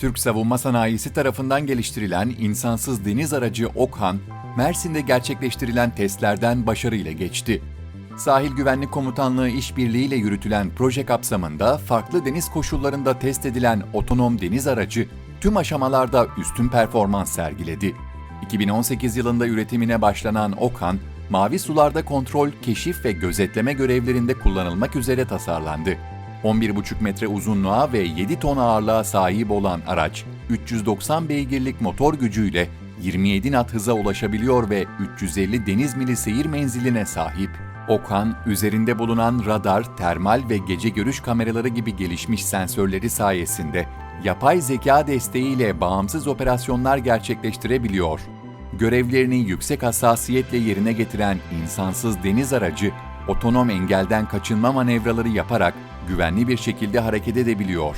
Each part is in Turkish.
Türk savunma sanayisi tarafından geliştirilen insansız deniz aracı Okhan, Mersin'de gerçekleştirilen testlerden başarıyla geçti. Sahil Güvenlik Komutanlığı işbirliğiyle yürütülen proje kapsamında farklı deniz koşullarında test edilen otonom deniz aracı tüm aşamalarda üstün performans sergiledi. 2018 yılında üretimine başlanan Okhan, mavi sularda kontrol, keşif ve gözetleme görevlerinde kullanılmak üzere tasarlandı. 11,5 metre uzunluğa ve 7 ton ağırlığa sahip olan araç, 390 beygirlik motor gücüyle 27 knot hıza ulaşabiliyor ve 350 deniz mili seyir menziline sahip. Okan, üzerinde bulunan radar, termal ve gece görüş kameraları gibi gelişmiş sensörleri sayesinde yapay zeka desteğiyle bağımsız operasyonlar gerçekleştirebiliyor. Görevlerini yüksek hassasiyetle yerine getiren insansız deniz aracı, otonom engelden kaçınma manevraları yaparak güvenli bir şekilde hareket edebiliyor.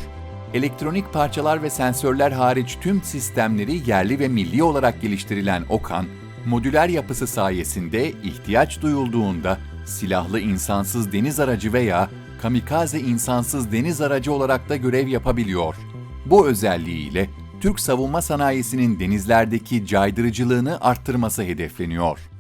Elektronik parçalar ve sensörler hariç tüm sistemleri yerli ve milli olarak geliştirilen Okan, modüler yapısı sayesinde ihtiyaç duyulduğunda silahlı insansız deniz aracı veya kamikaze insansız deniz aracı olarak da görev yapabiliyor. Bu özelliğiyle Türk savunma sanayisinin denizlerdeki caydırıcılığını arttırması hedefleniyor.